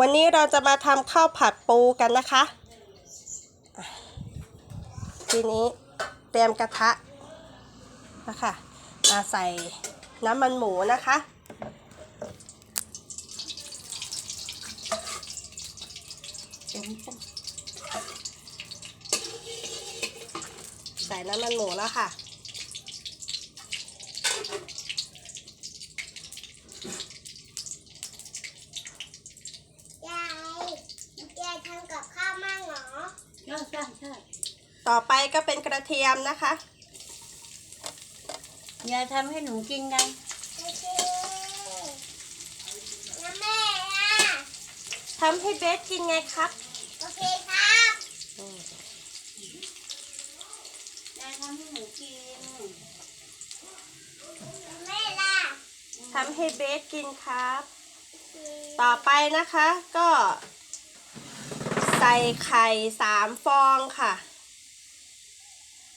วันนี้เราจะมาทำข้าวผัดปูกันนะคะ ทีนี้เตรียมกระทะนะคะมาใส่น้ำมันหมูนะคะ ใส่น้ำมันหมูแล้วค่ะ ยายยายทำกับข้าวมั่งเหรอ ใช่ใช่ใช่ ต่อไปก็เป็นกระเทียมนะคะยายทำให้หนูกินไงโอเคแล้วแม่ล่ะทำให้เบสกินไงครับ โอเคครับยายทำให้หนูกินแล้วแม่ล่ะทำให้เบสกินครับ ต่อไปนะคะก็ใส่ไข่สามฟองค่ะ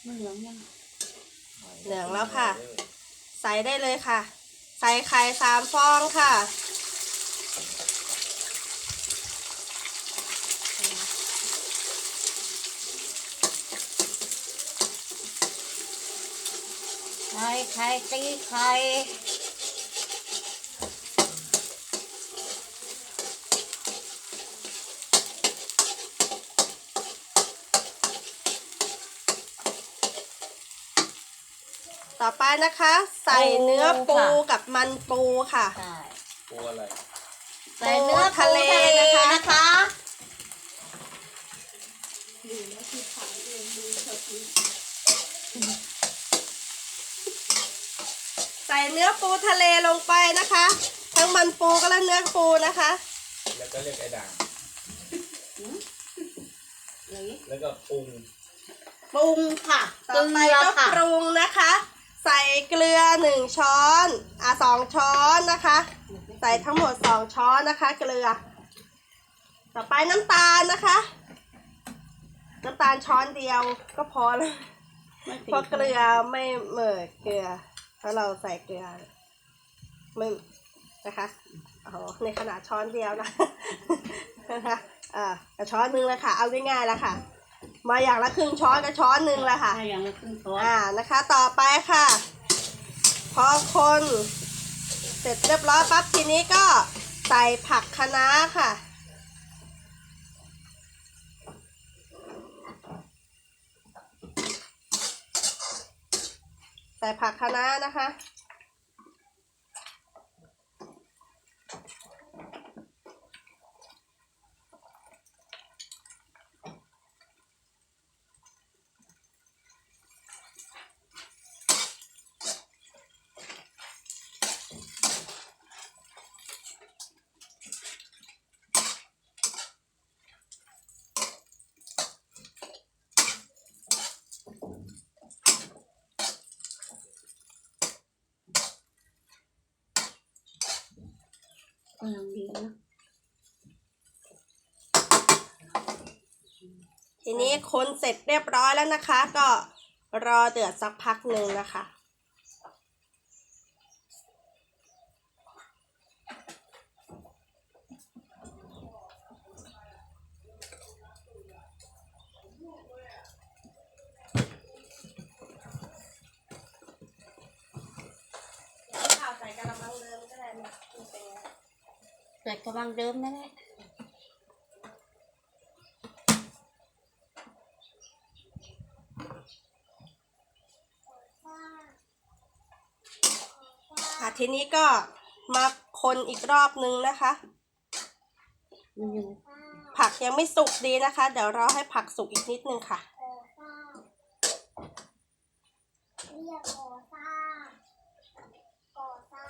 มันเหลืองยังเหลืองแล้วค่ะ ใส่ได้เลยค่ะ ใส่ไข่สามฟองค่ะไข่ไข่ตีไข่ ต่อไปนะคะ ใส่เนื้อปูกับมันปูค่ะ ใช่ปูอะไรใส่เนื้อทะเลนะคะนะคะ ใส่เนื้อปูทะเลลงไปนะคะ ทั้งมันปูก็และเนื้อปูนะคะ แล้วก็เรียกไอ้ด่างอย่างนี้แล้วก็ปรุงปรุงค่ะ ต่อไปก็ปรุงนะคะ ใส่เกลือหนึ่งช้อนอะสองช้อนนะคะ ใส่ทั้งหมดสองช้อนนะคะ เกลือ ต่อไปน้ำตาลนะคะ น้ำตาลช้อนเดียวก็พอแล้วเพราะเกลือไม่เหมือนเกลือเพราะเราใส่เกลือไม่นะคะโอ้โหในขนาดช้อนเดียวนะนะคะอ่ากับช้อนหนึงเลยค่ะ เอาง่ายๆแล้วค่ะ มาอย่างละครึ่งช้อนกับช้อนหนึ่งเลยค่ะใช่อย่างละครึ่งช้อนอ่านะคะ ต่อไปค่ะ พอคนเสร็จเรียบร้อยปั๊บทีนี้ก็ใส่ผักคะน้าค่ะ ใส่ผักคะน้านะคะำลังดีนะ ทีนี้คนเสร็จเรียบร้อยแล้วนะคะ ก็รอเดือดสักพักหนึ่งนะคะ ข้าวใส่กระมังเดิมก็ได้นะมันเป็นไง ใส่กระบังเดิมนั่นแหละค่ะทีนี้ก็มาคนอีกรอบนึงนะคะ มันอยู่ผักยังไม่สุกดีนะคะ เดี๋ยวรอให้ผักสุกอีกนิดนึงค่ะ เรียกโอซ่าโอซ่า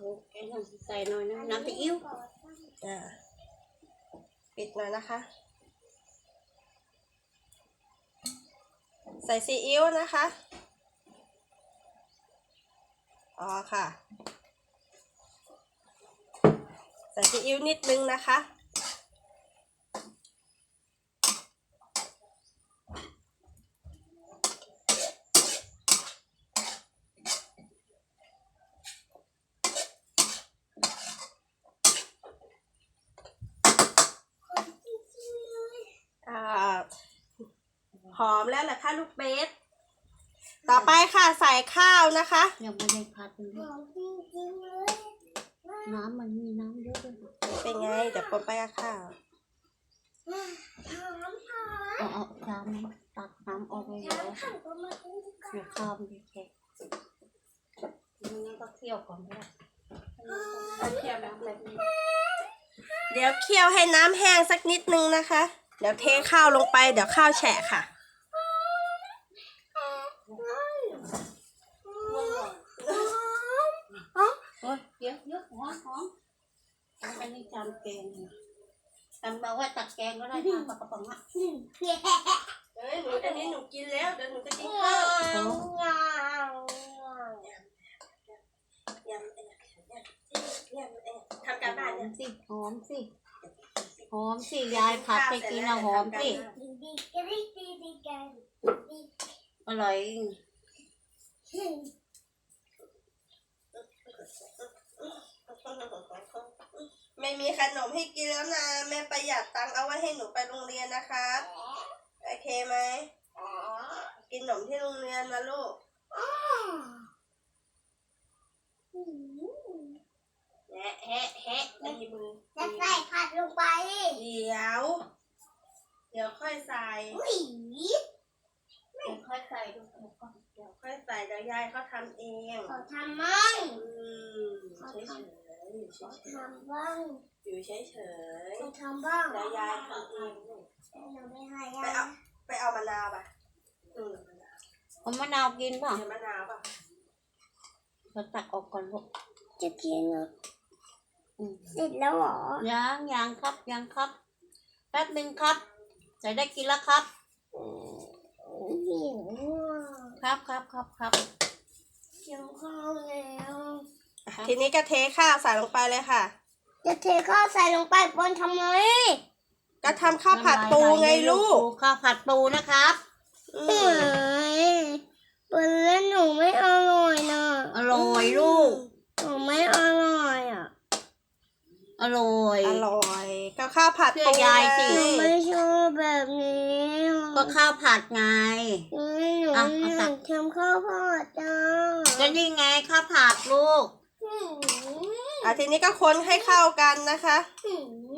โอเคนั่นใส่หน่อยนะน้ำซีอิ๊วโอซ่าอ่าปิดหน่อยนะคะ ใส่ซีอิ๊วนะคะ อ๋อค่ะ ใส่ซีอิ๊วนิดนึงนะคะ หอมแล้วแหละค่ะลูกเบส ต่อไปค่ะใส่ข้าวนะคะ ยังไม่ได้พัดเลยหอมจริงๆเลยน้ำมันมีน้ำเยอะด้วยเป็นไงเดี๋ยวปนไปกับข้าวหอมหอมเอาเอาน้ำน้ำตักน้ำออกไปแล้น้ำวขันก็มากินดีกว่าเดี๋ยวข้าวมันจะแข็งงั้นก็เคี่ยวก่อนก็ได้เคี่ยวแบบแบบนี้เดี๋ยวเคี่ยวให้น้ำแห้งสักนิดนึงนะคะ เดี๋ยวเทข้าวลงไป เดี๋ยวข้าวแฉะค่ะ โอ้ยเยอะเยอะ หอมหอมอันนี้จานแกงนะจำเอาไว้ตักแกงก็ได้ทำปลากระป๋องอะเอ้ยหนูอันนี้หนูกินแล้วเดี๋ยวหนูจะกินว้ข้าวาวว้าวยำยำยำทำการบ้านหอเนี่มยสิหอมสิหอมสิยายผัดไปกินนะหอมสิดีดีกันดีดีดีกันดีอร่อย ไม่มีขนมให้กินแล้วนะแม่ประหยัดตังค์เอาไว้ให้หนูไปโรงเรียนนะคะโอเคไหม กินขนมที่โรงเรียนนะลูกแฮะแฮะแฮะอันนี้มือจะใส่ผัดลงไป เดี๋ยว เดี๋ยวค่อยใส่อุ้ยเดี๋ยวค่อยใส่ดูก่อนเดี๋ยวค่อยใส่เดี๋ยวยายเขาทำเองขอทำมั่งอืมเฉยๆ อยู่ขอเฉยทำบ้างๆอยู่เฉยขอทำบ้างๆเดี๋ยวยายทำเองลูกหนูไม่ให้ไปยาเอาไปเอามะนาวป่ะอืมมะนาวเอามะนาวกินป่ะเดี๋ยวมะนาวป่ะเราตักออกก่อนลูกจะกินเหรออืมเสร็จแล้วเหรอยังยังครับยังครับ แป๊บหนึ่งครับจะได้กินแล้วครับหิวครับครับครับครับหิวข้าวแล้ว ทีนี้ก็เทข้าวใส่ลงไปเลยค่ะ จะเทข้าวใส่ลงไปบนทำไมก็ทำข้าวผัดปูไงลูกข้าวผัดปูนะครับอืเฮ้มยบนเล่นหนูไม่อร่อยนะอร่อยลูกหนูไม่อร่อยอะอร่อยอร่อยก็ข้าวผัดเชื่ปูอยายสิหนูไงไม่ชอบแบบนี้ก็ข้าวผัดไงหนูไม่หนูอะอเอาตัยากกทำข้าวผัดจ้าก็นี่ไงข้าวผัดลูกหืม อะทีนี้ก็คนให้เข้ากันนะคะหื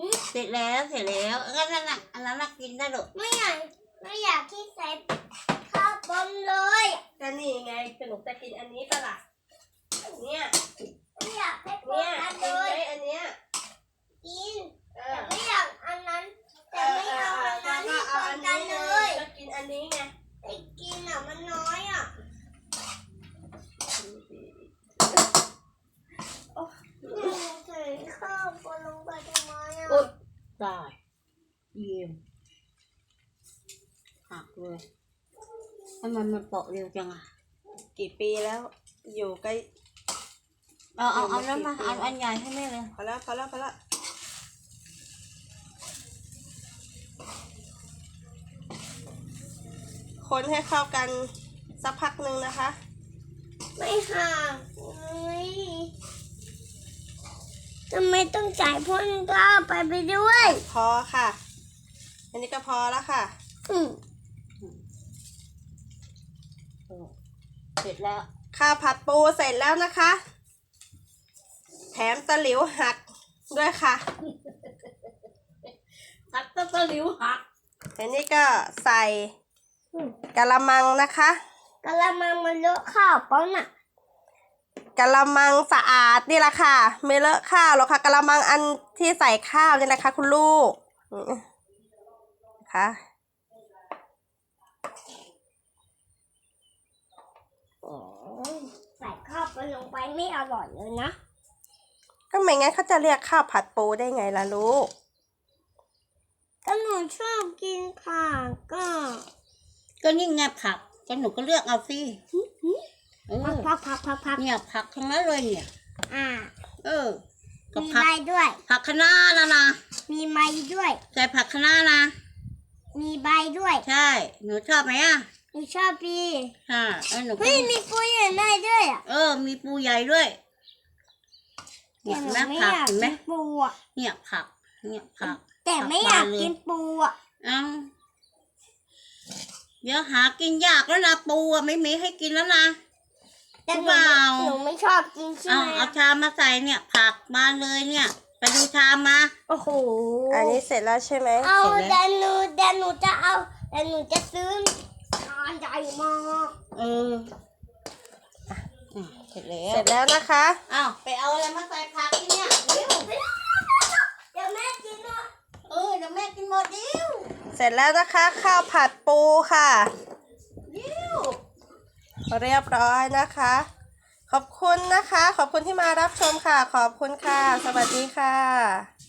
มเสร็จแล้วเสร็จแล้วก็นั่นน่ะอันนั้นน่ะกินได้ลูกไม่อยากไม่อยากที่ใส่ข้าวบนเลยก็นี่ไงคือหนูจะกินอันนี้ปะล่ะอันเนี้ยไม่อยากให้บเนี่ยนอันกิเลนไหมยอันเนี้ยกินเอแต่อไม่อยากอันนั้น แต่ไม่เอาอันนั้นก็ที่เอาบอันนกันี้นเลเลย ย ก็กินอันนี้ไง ไอ้กินอะมันน้อยอะใส่ข้าวบนลงไปทำไมอะ อุ๊ยได้เยี่ยมหักเลย ทำไมมันเปาะเร็วจังอะกี่ปีแล้วอยู่ใกล้ เอาเอาเอานั้นมาเอาอันใหญ่ให้แม่เลย พอแล้วพอแล้วพอแล้วคนให้เข้ากันสักพักหนึ่งนะคะ ไม่ห่างเลยทำไมต้องจ่ายพ่นข้าวไปไปด้วย พอค่ะ อันนี้ก็พอแล้วค่ะ อืม เสร็จแล้ว ข้าวผัดปูเสร็จแล้วนะคะ แถมตะหลิวหักด้วยค่ะหักตะตะหลิวหักอันนี้ก็ใส่กะละมังนะคะกะละมังมันเลอะข้าวป้อนอะกะละมังสะอาดนี่แหละค่ะ ไม่เลอะข้าวหรอกค่ะกะละมังอันที่ใส่ข้าวนี่แหละค่ะ คุณลูกนี่นะคะ โอ้ยใส่ข้าวไปลงไปไม่อร่อยเลยนะ ก็ไม่งั้นเขาจะเรียกข้าวผัดปูได้ไงล่ะลูก ก็หนูชอบกินผักก็ ก็นี่ไงผักก็หนูก็เลือกเอาสิเอผัอกผักผักผักผักเนี่ยผักทั้งนั้นเลยเนี่ย อ่า เออกับมีผักใบด้วย ผักคะน้านะนะมีใบด้วย ใส่ผักคะน้านะ มีใบด้วย ใช่ หนูชอบไหมอะ หนูชอบปีค่ะเออหนูก็เฮ้ยมีปุยอยู่ในด้วยอะเออ มีปูใหญ่ด้วยเนี่ยแต่เห็หนนูไหมไม่ผักอยากเห็นไหมกินปูอะเนี่ยผัก เนี่ยผัก แต่ไม่อยากกินปูอะเอ้าเดี๋ยวหากินยากแล้วนะปูอะไม่มีให้กินแล้วนะ แต่หเปนูล่าหนูไม่ชอบกินใช่เอาไหมเอาชามมาใส่เนี่ย ผักมาเลยเนี่ย ไปดูชามมา โอ้โหอันนี้เสร็จแล้วใช่ไหม เอาเสร็จแล้ว แต่หนูแต่หนูจะเอาแต่หนูจะซื้อ ชานใหญ่มากเอออะเสร็จแล้ว เสร็จแล้วนะคะ อ้าว ไปเอาอะไรมาใส่ผักที่เนี่ยเร็วเดี๋ยวแม่กินนะเออเดี๋ยวแม่กินหมดเดียวเสร็จแล้วนะคะ ข้าวผัดปูค่ะเดียวเรียบร้อยนะคะ ขอบคุณนะคะ ขอบคุณที่มารับชมค่ะ ขอบคุณค่ะ สวัสดีค่ะ